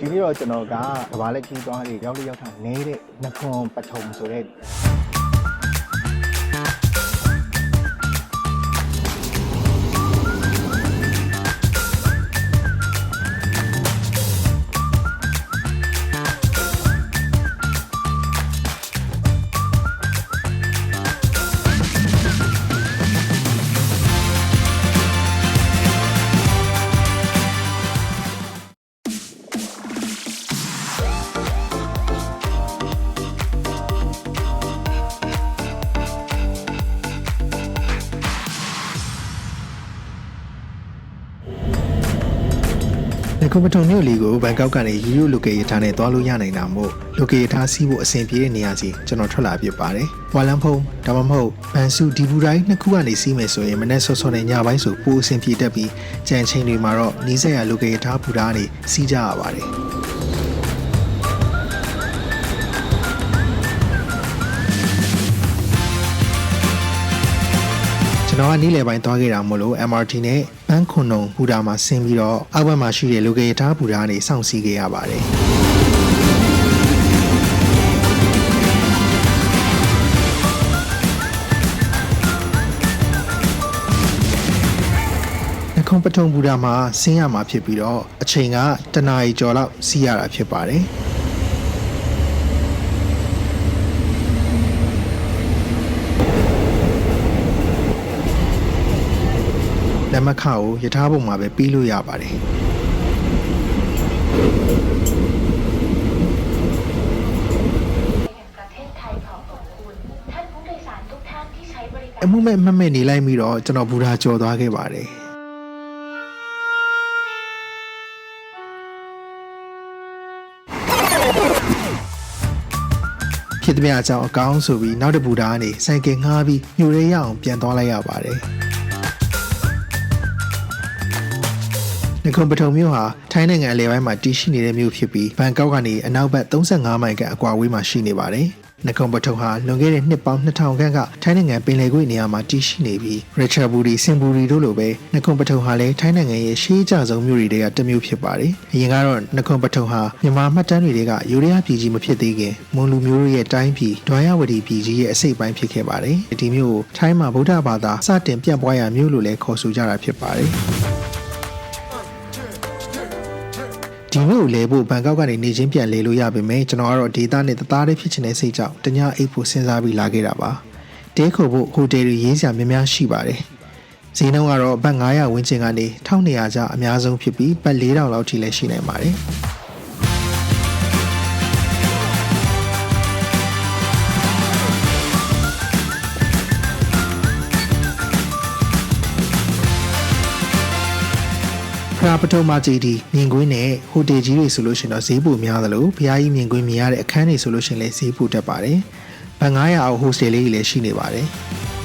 ဒီနေ့တော့ကျွန်တော်ကကဘာလက်ကြီးသွားတွေရောက်လို့ရောက်တာနေတဲ့နခွန်ပထုံဆိုတဲ့။ ဒီကွန်ပျူတာမြို့လေးကိုဘန်ကောက်ကနေယူယူလိုကေရထားနဲ့သွားလို့ရနိုင်တာမို့လိုကေရထားစီးဖို့အဆင်ပြေတဲ့နေရာစီကျွန်တော်ထွက်လာဖြစ်ပါတယ်။ဝါလန်ဖုံဒါမှမဟုတ်ဘန်စုဒီဘူတိုင်းနှစ်ခုကနေစီးမယ်ဆိုရင်မနေ့ဆော့ဆော့နဲ့ညပိုင်းဆိုပိုအဆင်ပြေတတ်ပြီးကြံချိန်တွေမှာတော့နီးစပ်ရလိုကေရထားဘူတာကနေစီးကြရပါတယ်။ ကျွန်တော်ကနေ့လယ်ပိုင်းသွားခဲ့တာမို့လို့ MRT နဲ့ဘန်းခွန်နုံဘူတာမှာဆင်းပြီးတော့အောက်ဘက်မှာရှိတဲ့လူကေထားဘူတာကနေစောင့်စီးခဲ့ရပါတယ်နခွန်ပထုံဘူတာမှာဆင်းရမှာဖြစ်ပြီးတော့အချိန်ကတနာရီကျော်လောက်စီးရတာဖြစ်ပါတယ် မခကိုယထာဘုံမှာပဲပြီးလို့ရပါတယ်အမှုမဲ့မမဲ့နေလိုက်ပြီးတော့ကျွန်တော်ဘူဓာကြော်သွားခဲ့ပါတယ်ဖြစ်သမျှအကြောင်းအကောင်းဆိုပြီးနောက်တပူတာကနေဆိုင်ကယ်ငှားပြီးညိုရဲရအောင်ပြန်သွားလိုက်ရပါတယ် နကွန်ပထုံမြို့ဟာထိုင်းနိုင်ငံအလယ်ပိုင်းမှာတည်ရှိနေတဲ့မြို့ဖြစ်ပြီးဘန်ကောက်ကနေအနောက်ဘက်35မိုင်ခန့်အကွာအဝေးမှာရှိနေပါတယ်။နကွန်ပထုံဟာလွန်ခဲ့တဲ့နှစ်ပေါင်း2000ခန့်ကထိုင်းနိုင်ငံပင်လယ်ကွေ့နေရာမှာတည်ရှိနေပြီးရချာဘူရီစင်ဘူရီတို့လိုပဲနကွန်ပထုံဟာလည်းထိုင်းနိုင်ငံရဲ့ရှေးအကျဆုံးမြို့တွေကတစ်မြို့ဖြစ်ပါတယ်။အရင်ကတော့နကွန်ပထုံဟာမြန်မာမှတ်တမ်းတွေကယူရီးယားပြည်ကြီးမဖြစ်သေးခင်မွန်လူမျိုးတို့ရဲ့တိုင်းပြည်ဒွိုင်းယဝတီပြည်ကြီးရဲ့အစိတ်ပိုင်းဖြစ်ခဲ့ပါတယ်။ဒီမြို့ကိုထိုင်းမှာဗုဒ္ဓဘာသာစတင်ပြန့်ပွားရာမြို့လို့လည်းခေါ်ဆိုကြတာဖြစ်ပါတယ်။ ဒီမြို့ကိုလဲဖို့ဘန်ကောက်ကနေနေချင်းပြန်လဲလို့ရပါမယ်ကျွန်တော်ကတော့ဒေတာနဲ့တသားတည်းဖြစ်ချင်တဲ့စိတ်ကြောင့်တ냐အိတ်ဖို့စဉ်းစားပြီးလာခဲ့တာပါတဲခုဖို့ဟိုတယ်တွေရေးစရာများများရှိပါတယ်ဈေးနှုန်းကတော့ဘတ်900ဝန်းကျင်ကနေ1200ကျအများဆုံးဖြစ်ပြီးဘတ်4000လောက်ထိလည်းရှိနိုင်ပါတယ် ဖရာပထုံမာဂျီဒီမြင်ကွင်းနဲ့ဟိုတယ်ကြီးတွေဆိုလို့ရှိရင်တော့ဈေးပိုများသလိုဘုရားကြီးမြင်ကွင်းမြင်ရတဲ့အခန်းတွေဆိုလို့ရှိရင်လည်းဈေးပိုတက်ပါတယ်။ဘတ်900အောက်ဟိုစတယ်လေးကြီးလည်းရှိနေပါတယ်။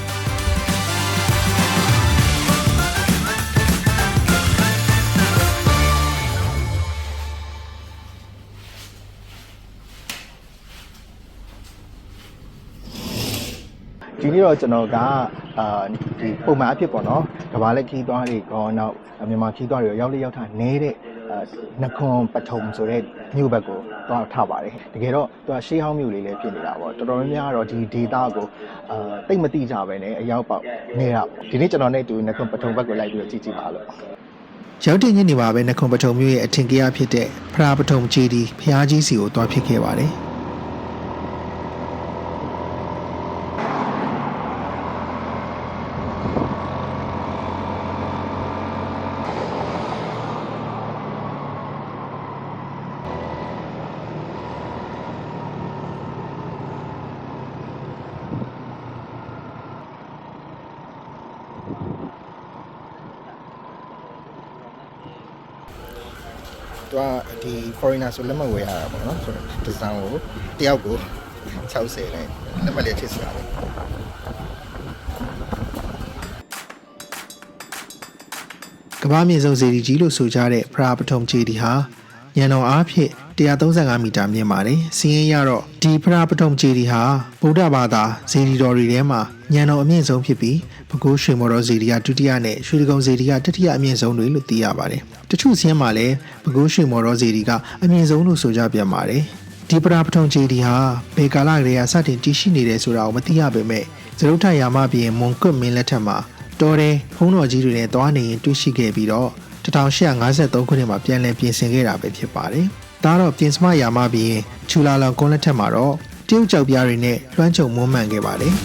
နေ့တော့ကျွန်တော်ကအာဒီပုံမှန်အဖြစ်ပေါ့နော်ကဘာလက်ကြီးသွားတွေကောနောက်မြန်မာကြီးသွားတွေရောက်လို့ရောက်တာနေတဲ့အာနခွန်ပထုံဆိုတဲ့မြို့ဘက်ကိုသွားထပါတယ်တကယ်တော့သူကရှေးဟောင်းမြို့လေးလည်းဖြစ်နေတာပေါ့တော်တော်များများကတော့ဒီဒေတာကိုအာတိတ်မတိကြပဲねအရောက်ပေါက်နေတာပေါ့ဒီနေ့ကျွန်တော်နဲ့အတူနခွန်ပထုံဘက်ကိုလိုက်ပြီးတော့ကြည့်ကြည့်ပါလို့ရောက်တဲ့ညနေမှာပဲနခွန်ပထုံမြို့ရဲ့အထင်ကြီးဖြစ်တဲ့ဖရာပထုံဂျီဒီဖျားကြီးစီကိုတွားဖြစ်ခဲ့ပါတယ်။ သူကဒီ foreigner ဆိုလက်မှတ်ဝယ်ရတာပေါ့နော်ဆိုတော့ဒီဇိုင်းကိုတယောက်ကို60နဲ့လက်မှတ်လေးထည့်စရာလေကမ္ဘာမြေဆုံးစေတီကြီးလို့ဆိုကြတဲ့ဖရာပထုံဂျီဒီဟာညံတော်အားဖြင့် 135မီတာမြင့်ပါတယ်။စီးရင်ရတော့ဒီဖရာပထုံဂျေဒီဟာဗုဒ္ဓဘာသာဇေဒီတော်တွေထဲမှာညံတော်အမြင့်ဆုံးဖြစ်ပြီးပဲခူးရွှေမော်တော်ဇေဒီကဒုတိယနဲ့ရွှေဒဂုံဇေဒီကတတိယအမြင့်ဆုံးတွေလို့သိရပါတယ်။တချို့ဆင်းမှာလည်းပဲခူးရွှေမော်တော်ဇေဒီကအမြင့်ဆုံးလို့ဆိုကြပြန်ပါတယ်။ဒီပရာပထုံဂျေဒီဟာဘေကာလာကလေးကစတင်တည်ရှိနေတယ်ဆိုတာကိုမသိရပေမဲ့ဇရုထယာမပြင်မွန်ကွတ်မင်းလက်ထက်မှာတော်တယ်ဖုံးတော်ကြီးတွေနဲ့တွားနေရင်တွေ့ရှိခဲ့ပြီးတော့1853ခုနှစ်မှာပြန်လည်ပြင်ဆင်ခဲ့တာပဲဖြစ်ပါတယ်။ ဒါတော့ပြင်စမယာမပြင်ချူလာလောင်ကွန်းလက်ထက်မှာတော့တရုတ်ကြောက်ပြားတွေနဲ့လွှမ်းခြုံမွမ်းမံခဲ့ပါတယ်။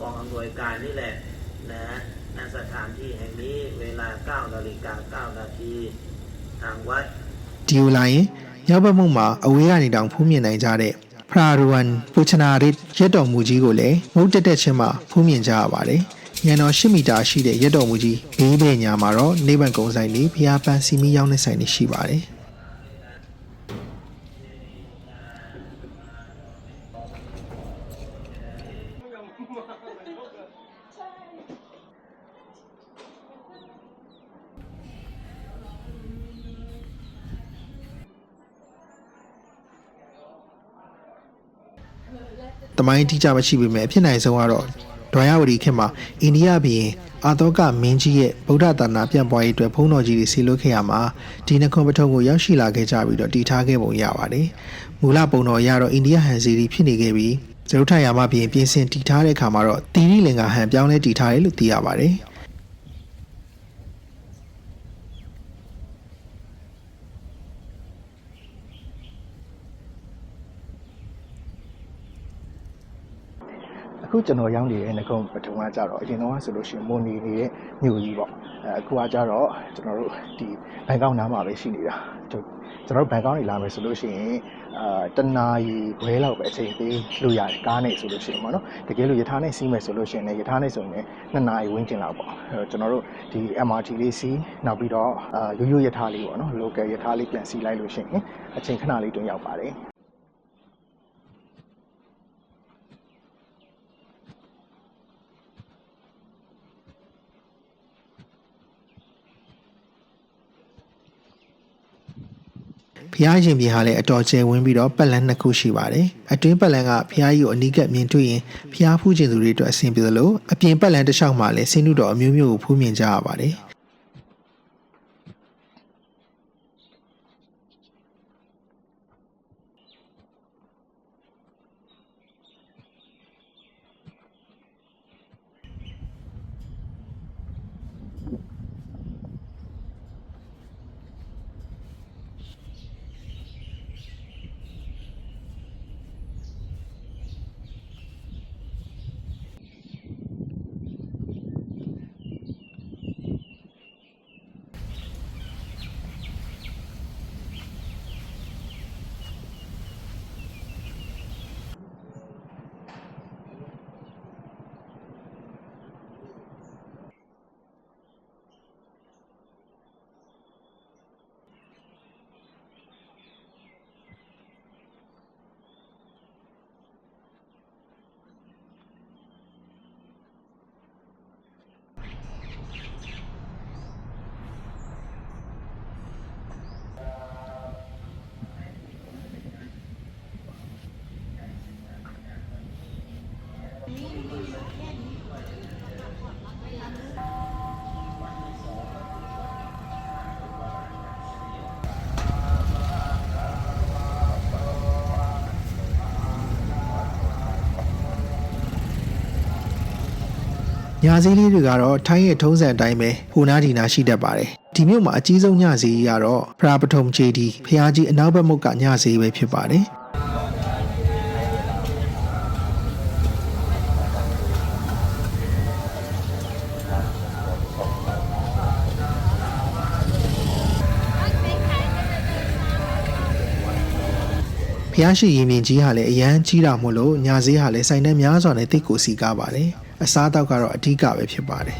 กองอำนวยการนี่แหละนะณสถานที่แห่งนี้เวลา9นาฬิกา9นาทีทางวัด ဒီယိုလိုင်းရောက်ဘက်မှုမှာအဝေးကနေတောင်ဖူးမြင်နိုင်ကြတဲ့ဖရာရဝန်ပူချနာရစ်ရက်တော်မူကြီးကိုလည်းမုတ်တက်တက်ချင်းမှာဖူးမြင်ကြရပါတယ်။ ညံတော်10မီတာရှိတဲ့ရက်တော်မူကြီးဘေးဘဲညာမှာတော့နေဗန်ကုန်းဆိုင်လေးဖျားပန်းစီမီရောင်းတဲ့ဆိုင်လေးရှိပါတယ်။တမိုင်းအတိအကျမရှိပေမဲ့အဖြစ်နိုင်ဆုံးကတော့ ဒွိုင်ယဝတီခေတ်မှာအိန္ဒိယဘီရင်အာတောကမင်းကြီးရဲ့ဗုဒ္ဓသာနာပြန့်ပွားရေးအတွက်ဘုန်းတော်ကြီးတွေဆီလွတ်ခဲ့ရမှာဒီနခွန်ပထုံကိုရောက်ရှိလာခဲ့ကြပြီးတော့တည်ထားခဲ့ပုံရပါတယ်။မူလပုံတော်ရတော့အိန္ဒိယဟန်စီရီဖြစ်နေခဲ့ပြီးဇရုထယာမဘီရင်ပြင်ဆင်တည်ထားတဲ့အခါမှာတော့တီရီလင်္ကာဟန်ပြောင်းလဲတည်ထားတယ်လို့သိရပါတယ်။ အခုကျွန်တော်ရောက်နေတဲ့ငကုံပထမကကြတော့အရင်တော့ဆိုလို့ရှိရင်မွန်နေနေတဲ့မြို့ကြီးပေါ့အဲအခုကကြတော့ကျွန်တော်တို့ဒီဘန်ကောက်နားမှာပဲရှိနေတာကျွန်ကျွန်တော်တို့ဘန်ကောက်နေလာမယ်ဆိုလို့ရှိရင်အာတနာရီခွဲလောက်ပဲအချိန်ပေးလို့ရတယ်ကားနဲ့ဆိုလို့ရှိရင်ပေါ့နော်တကယ်လို့ယထာနဲ့စီးမယ်ဆိုလို့ရှိရင်လည်းယထာနဲ့ဆိုရင်လည်းနှစ်နာရီဝန်းကျင်လောက်ပေါ့အဲတော့ကျွန်တော်တို့ဒီ MRT လေးစီးနောက်ပြီးတော့အာရိုးရိုးယထာလေးပေါ့နော် local ယထာလေးပြန်စီးလိုက်လို့ရှိရင်အချိန်ခဏလေးတွင်ရောက်ပါတယ် ဖျားရှင်ပြည်ဟာလည်းအတော်ကျယ်ဝန်းပြီးတော့ပတ်လန်းနှစ်ခုရှိပါတယ်။အတွင်းပတ်လန်းကဖျားကြီးကိုအနီးကပ်မြင်တွေ့ရင်ဖျားဖူးခြင်းသူတွေအတွက်အဆင်ပြေသလိုအပြင်ပတ်လန်းတစ်လျှောက်မှာလည်းဆင်းနုတော်အမျိုးမျိုးကိုဖူးမြင်ကြရပါတယ်။ ညာစည်းလေးတွေကတော့ထိုင်းရဲ့ထုံးစံအတိုင်းပဲဟိုနာဒီနာရှိတတ်ပါတယ်ဒီမြို့မှာအကြီးဆုံးညစည်းကြီးကတော့ဖရာပထုံဂျေဒီဖျားကြီးအနောက်ဘက်မုတ်ကညစည်းပဲဖြစ်ပါတယ်ဖျားရှိရင်မြင်ကြီးဟာလည်းအရန်ကြီးတာမို့လို့ညာစည်းဟာလည်းစိုင်နှဲများစွာနဲ့တိတ်ကိုစီကားပါတယ် အစားအသောက်ကတော့အဓိကပဲဖြစ်ပါတယ်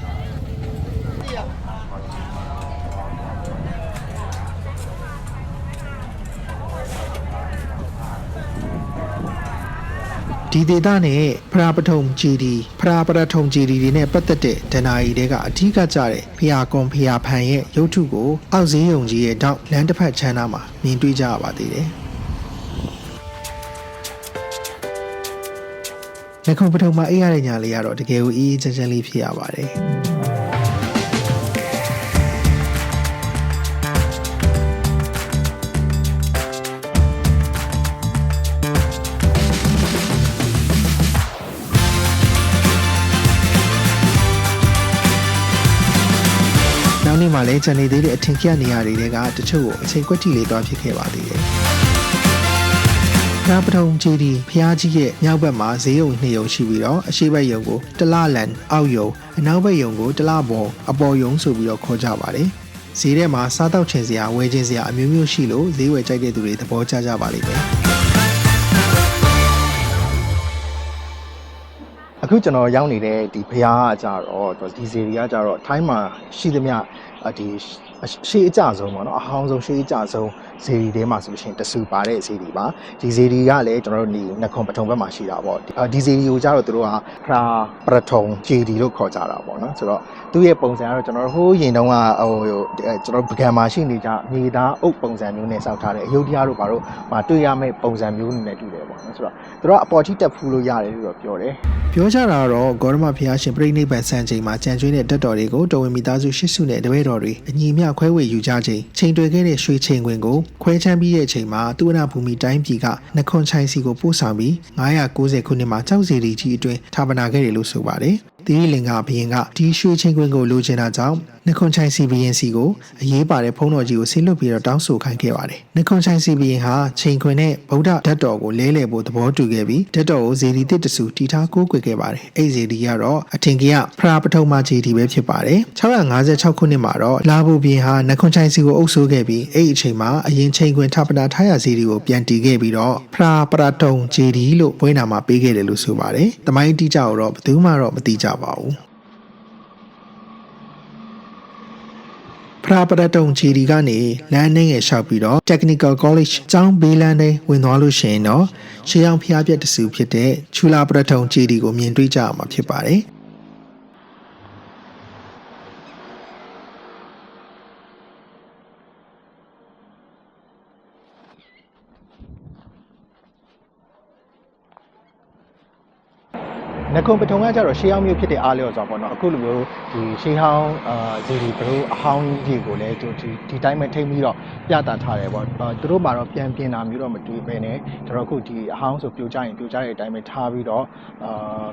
ဖဒီဒေသနဲ့ဖရာပထုံဂျီဒီဖရာပရထုံဂျီဒီတွေနဲ့ပတ်သက်တဲ့ဒဏာရီတွေကအထူးကကြတဲ့ဖျာကွန်ဖျာဖန်ရဲ့ရုပ်ထုကိုအောက်ဈေးရုံကြီးရဲ့တောက်လမ်းတစ်ဖက်ချမ်းသားမှာမြင်တွေ့ကြရပါသေးတယ် ရခုံပထုံမှာအေးရတဲ့ညာလေးကတော့တကယ်ကိုအေးအေးချမ်းချမ်းလေးဖြစ်ရပါတယ်နောက်နေ့မှလည်းဂျန်နေသေးတဲ့အထင်ကြီးနေရာတွေကတချို့ကိုအချိန်ကွက်တီလေးသွားဖြစ်ခဲ့ပါသေးတယ် ဖျားပထုံကြီးဒီဖျားကြီးရဲ့မြောက်ဘက်မှာဈေးရုံနှစ်ရုံရှိပြီးတော့အရှိတ်ဘက်ရုံကိုတလလန်အောက်ရုံအနောက်ဘက်ရုံကိုတလပေါ်အပေါ်ရုံဆိုပြီးတော့ခေါ်ကြပါတယ်ဈေးထဲမှာစားတောက်ချင်စရာဝယ်ချင်စရာအမျိုးမျိုးရှိလို့ဈေးဝယ်ကြိုက်တဲ့သူတွေသဘောကျကြပါလိမ့်မယ်အခုကျွန်တော်ရောက်နေတဲ့ဒီဘုရားကကြတော့ဒီဇေရီကကြတော့ထိုင်းမှာရှိသမျှအဒီ ရှေးအကြဆုံးပေါ့နော်အဟောင်းဆုံးရှေးအကြဆုံးဇေရီထဲမှာဆိုလို့ရှိရင်တဆူပါတဲ့ဇေရီပါဒီဇေရီကလည်းကျွန်တော်တို့ဒီနခွန်ပထုံဘက်မှာရှိတာပေါ့ဒီဇေရီကိုကြတော့သူတို့ကခရာပရထုံဂျေဒီလို့ခေါ်ကြတာပေါ့နော်ဆိုတော့သူ့ရဲ့ပုံစံကတော့ကျွန်တော်တို့ဟိုးရင်တုန်းကဟိုကျွန်တော်ပကံမှာရှိနေကြမြေသားအုပ်ပုံစံမျိုးနဲ့စောက်ထားတဲ့အယုဒ္ဓယတို့ဘာလို့မှာတွေ့ရမယ့်ပုံစံမျိုးနဲ့တူတယ်ပေါ့နော်ဆိုတော့သူတို့ကအပေါ်ထိတက်ဖူးလို့ရတယ်လို့တော့ပြောတယ်ပြောကြတာကတော့ဂေါရမဖျားရှင်ပြိဋိဘတ်ဆန်ချိန်မှာကြံကျွေးတဲ့တက်တော်တွေကိုတော်ဝင်မိသားစုရှစ်စုနဲ့တပည့်တော်တွေအညီအမျှခွဲဝေယူကြချိန်ချိန်တွေ့ခဲ့တဲ့ရွှေချိန်ခွင်ကိုခွဲချမ်းပြီးတဲ့အချိန်မှာသူဝနာဘူမီတိုင်းပြည်ကနခွန်ချိုင်စီကိုပို့ဆောင်ပြီး990ခုနှစ်မှာကြောက်စီရီကြီးအတွင်းဌာပနာခဲ့တယ်လို့ဆိုပါတယ်။ သီရိလင်္ကာဘုရင်ကဒီရွှေချိန်ခွင်ကိုလိုချင်တာကြောင့်နခွန်ချိုင်စီဘုရင်စီကိုအရေးပါတဲ့ဖုံးတော်ကြီးကိုဆင်းလွတ်ပြီးတော့တောင်းဆိုခိုင်းခဲ့ပါတယ်။နခွန်ချိုင်စီဘုရင်ဟာချိန်ခွင်နဲ့ဗုဒ္ဓဓာတ်တော်ကိုလဲလှယ်ဖို့သဘောတူခဲ့ပြီးဓာတ်တော်ကိုဇေဒီတစ်တဆူတီထားကိုးကွယ်ခဲ့ပါတယ်။အဲ့ဇေဒီကတော့အထင်ကြီးကဖရာပထုံမဂျီဒီပဲဖြစ်ပါတယ်။656ခုနှစ်မှာတော့လာဘူဘုရင်ဟာနခွန်ချိုင်စီကိုအုပ်ဆိုးခဲ့ပြီးအဲ့ဒီအချိန်မှာအရင်ချိန်ခွင်ထပ်ပနာထားရဇေဒီကိုပြန်တီးခဲ့ပြီးတော့ဖရာပရတုံဂျီဒီလို့ပွဲနာမှာပေးခဲ့တယ်လို့ဆိုပါတယ်။တမိုင်းတိကျတော့ဘယ်သူမှတော့မသိကြပါဘူး။ဖရာပရတုံချီဒီကနေလမ်းနှင်းငယ်လျှောက်ပြီးတော့ Technical College ကျောင်းဘေးလမ်းထဲဝင်သွားလို့ရှိရင်တော့ရှေးအောင်ဖျားပြက်တစုဖြစ်တဲ့ချူလာပရတုံချီဒီကိုမြင်တွေ့ကြရမှာဖြစ်ပါတယ်။ နခုံပထုံကကြတော့ရှေးဟောင်းမျိုးဖြစ်တဲ့အားလျော်စွာပေါ့နော်အခုလိုမျိုးဒီရှေးဟောင်းအာဇီဒီဘရိုအဟောင်းကြီးကိုလည်းသူဒီဒီတိုင်းပဲထိမ့်ပြီးတော့ပြသထားတယ်ပေါ့အာသူတို့မှာတော့ပြန်ပြင်တာမျိုးတော့မတွေ့ပဲနဲ့ကျွန်တော်အခုဒီအဟောင်းဆိုပြိုကျရင်ပြိုကျတဲ့အတိုင်းပဲထားပြီးတော့အာ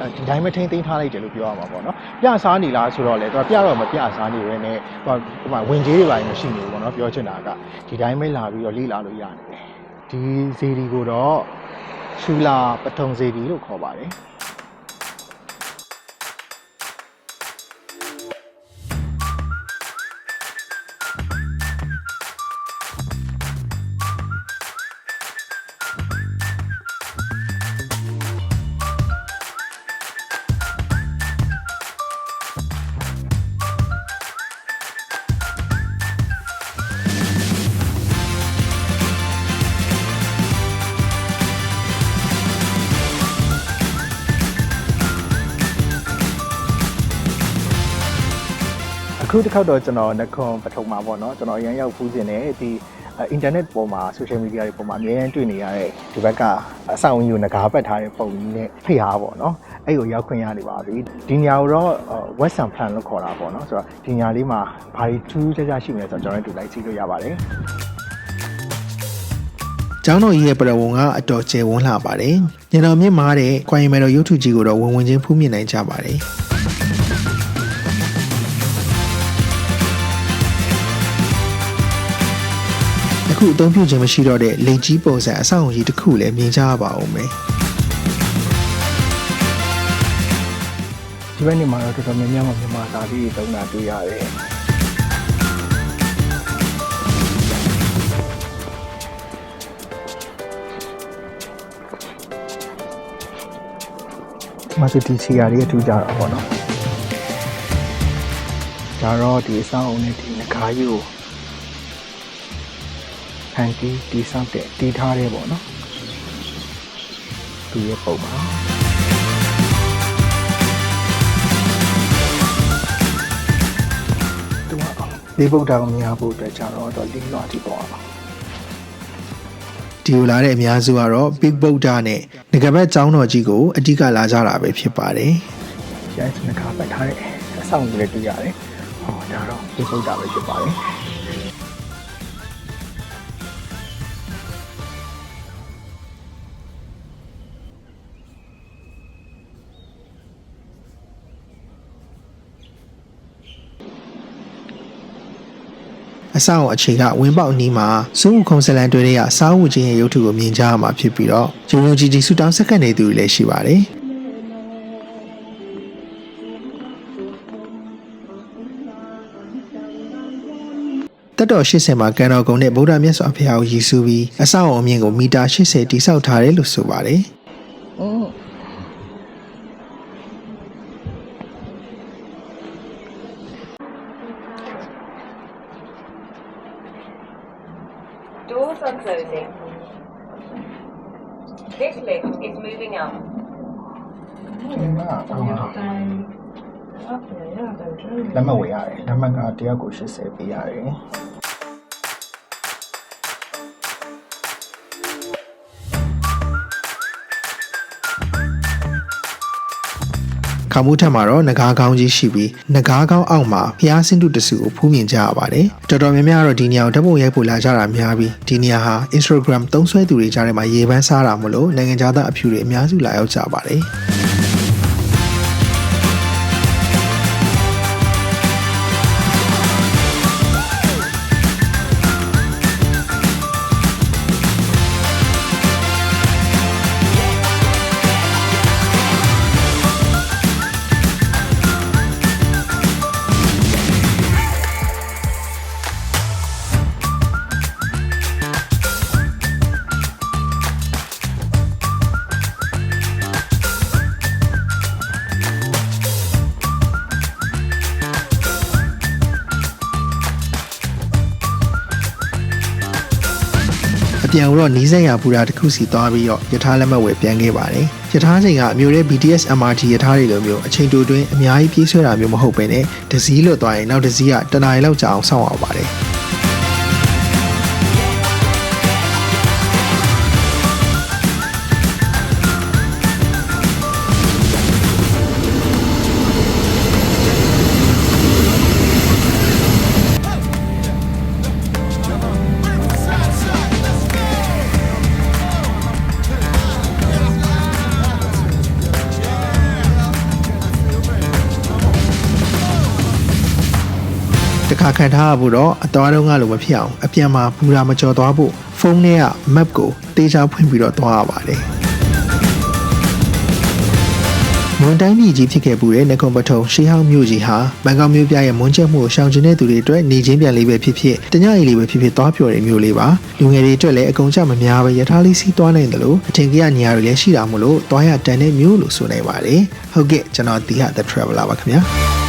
အဲဒီတိုင်းပဲထိမ့်သိမ်းထားလိုက်တယ်လို့ပြောရမှာပေါ့နော်ပြစားနေလားဆိုတော့လေသူကပြတော့မပြစားနေပဲနဲ့ဟိုဟိုမှာဝင်ကြီးတွေပိုင်းမရှိနေဘူးပေါ့နော်ပြောချင်တာကဒီတိုင်းပဲလာပြီးတော့လေ့လာလို့ရတယ်ဒီဇီဒီကိုတော့ ရှူလာပထုံစေတီလို့ခေါ်ပါတယ် အခုတစ်ခေါက်တော့ကျွန်တော်နခွန်ပထုံမှာပေါ့နော်ကျွန်တော်အရင်ရောက်ဖူးစဉ်နဲ့ဒီအင်တာနက်ပေါ်မှာ social media တွေပေါ်မှာအများကြီးတွေ့နေရတဲ့ဒီဘက်ကအဆောင်အင်းကိုငကားပတ်ထားတဲ့ပုံကြီးနဲ့ဖိအားပေါ့နော်အဲ့ကိုရောက်ခွင့်ရနေပါပြီဒီညကိုတော့ western plan လို့ခေါ်တာပေါ့နော်ဆိုတော့ဒီညလေးမှာဘာတွေထူးခြားခြားရှိမလဲဆိုတော့ကျွန်တော်တို့လိုက်ကြည့်လို့ရပါတယ်ကျောင်းတော်ကြီးရဲ့ပရဝုံကအတော်ကျယ်ဝန်းလာပါတယ်။ညတော်မြင့်မားတဲ့ကွာရီမယ်တော်ရုပ်ထုကြီးကိုတော့ဝင်ဝင်ချင်းဖူးမြင်နိုင်ကြပါတယ်။ ခုအသုံးပြုခြင်းမရှိတော့တဲ့လေကြီးပုံစံအဆောက်အုံကြီးတစ်ခုလည်းမြင်ကြရပါဦးမယ်။ဒီဘက်နေမှာတော့တော်တော်များများမှမြန်မာစာလေးတွေသုံးတာတွေ့ရတယ်မသတီစီယာတွေအထူးကြတာပေါ့နော်ဒါတော့ဒီအဆောင်အုံနဲ့ဒီငကားကြီးကိုဖ န်တီးတီးဆောက်တဲ့တီးထားတယ်ပေါ့နော်သူရဲ့ပုံပါသူကဒီဗုဒ္ဓကိုမြင်ရဖို့အတွက်ကြတော့တော့လင်းလွှာတိပေါ်အောင်ဒီလိုလာတဲ့အများစုကတော့ Big Buddha နဲ့ငကဘက်ကျောင်းတော်ကြီးကိုအဓိကလာကြတာပဲဖြစ်ပါတယ်ရိုက်စနခါပတ်ထားတဲ့အဆောင်ကြီးလည်းတွေ့ရတယ်ဟောဒါတော့ဒီဗုဒ္ဓပဲဖြစ်ပါတယ် အဆောင်အခြေကဝင်းပေါက်နီးမှာစူးဦးခုံစလန်တွေရဲ့စားဝတ်ခြင်းရဲ့ရုပ်ထုကိုမြင်ကြရမှာဖြစ်ပြီးတော့ဂျုံဂျုံကြီးကြီးဆူတောင်းစက္ကန့်နေသူတွေလည်းရှိပါတယ်တက်တော်80မှာကန်တော်ကုံနဲ့ဗုဒ္ဓမြတ်စွာဘုရားကိုရည်စူးပြီးအဆောင်အမြင့်ကိုမီတာ80တိစောက်ထားတယ်လို့ဆိုပါတယ် อืม Doors are closing. This lift is moving up. ဒီမှာအော်လက်မှတ်ဝယ်ရတယ်လက်မှ တ်ကတယောက်ကို80ပေးရတယ်ခါမှုထက်မှာတော့ငကားကောင်းကြီးရှိပြီးငကားကောင်းအောက်မှာဖျားဆင်းတုတစုကိုဖူးမြင်ကြရပါတယ်တော်တော်များများတော့ဒီနေရာကိုဓာတ်ပုံရိုက်ဖို့လာကြတာများပြီးဒီနေရာဟာ Instagram သုံးစွဲသူတွေကြားထဲမှာရေပန်းစားတာမလို့နိုင်ငံခြားသားအဖြူတွေအများစုလာရောက်ကြပါတယ် အပြန်တော့နီးစက်ရပူတာတစ်ခုစီသွားပြီးတော့ယထာလက်မှတ်ဝယ်ပြန်ခဲ့ပါတယ်။ယထာချိန်ကအမျိုးရဲ့ BTS MRT ယထာတွေလိုမျိုးအချိန်တိုတွင်းအများကြီးပြေးဆွဲတာမျိုးမဟုတ်ပဲနဲ့ဒဇီးလွတ်သွားရင်နောက်ဒဇီးကတနားရီလောက်ကြာအောင်စောင့်အောင်ပါတယ်။ တခါခံထားရဖို့တော့အသွားတုံးကလိုမဖြစ်အောင်အပြန်မှာဘူရာမကြော်သွားဖို့ဖုန်းထဲက map ကိုတေချာဖွင့်ပြီးတော့သွားရပါတယ်မွန်တိုင်းပြည်ကြီးဖြစ်ခဲ့ပူတဲ့နကွန်ပထုံရှေးဟောင်းမြို့ကြီးဟာဘန်ကောက်မြို့ပြရဲ့မွန်ချက်မှုကိုရှောင်ကျဉ်တဲ့သူတွေအတွက်နေချင်းပြန်လေးပဲဖြစ်ဖြစ်တညရီလေးပဲဖြစ်ဖြစ်သွားပျော်တဲ့မြို့လေးပါလူငယ်တွေအတွက်လည်းအကုန်ကြမများပဲရထားလေးစီးသွားနိုင်တယ်လို့အထင်ကြီးနေရာတွေလည်းရှိတာမို့လို့သွားရတန်တဲ့မြို့လို့ဆိုနိုင်ပါတယ်ဟုတ်ကဲ့ကျွန်တော်ဒီဟာ The Traveler ပါခင်ဗျာ